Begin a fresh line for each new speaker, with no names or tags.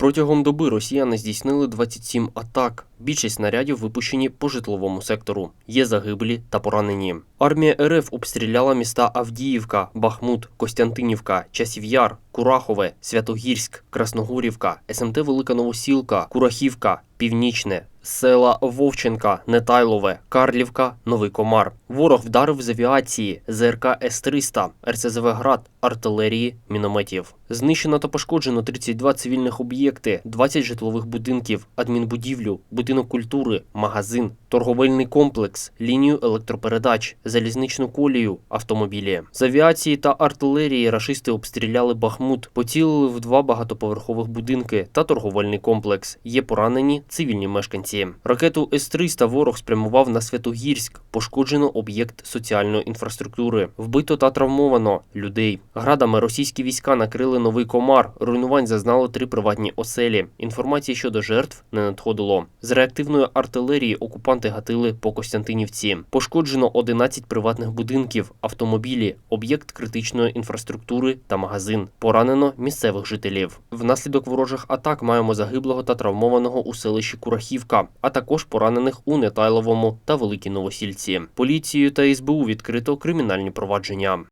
Протягом доби росіяни здійснили 27 атак. Більшість снарядів випущені по житловому сектору. Є загиблі та поранені. Армія РФ обстріляла міста Авдіївка, Бахмут, Костянтинівка, Часів'яр, Курахове, Святогірськ, Красногорівка, СМТ Велика Новосілка, Курахівка, Північне, села Вовченка, Нетайлове, Карлівка, Новий Комар. Ворог вдарив з авіації, ЗРК С-300, РСЗВ «Град», артилерії, мінометів. Знищено та пошкоджено 32 цивільних об'єкти, 20 житлових будинків, адмінбудівлю, будинок культури, магазин, торговельний комплекс, лінію електропередач, залізничну колію, автомобілі. З авіації та артилерії рашисти обстріляли Бахмут, поцілили в два багатоповерхових будинки та торговельний комплекс. Є поранені цивільні мешканці. Ракету С-300 ворог спрямував на Святогірськ, пошкоджено об'єкт соціальної інфраструктури, вбито та травмовано людей. Градами російські війська накрили новий комар. Руйнувань зазнало три приватні оселі. Інформації щодо жертв не надходило. З реактивної артилерії окупанти гатили по Костянтинівці. Пошкоджено 11 приватних будинків, автомобілі, об'єкт критичної інфраструктури та магазин. Поранено місцевих жителів. Внаслідок ворожих атак маємо загиблого та травмованого у селищі Курахівка, а також поранених у Нетайловому та Великій Новосільці. Поліцією та СБУ відкрито кримінальні провадження.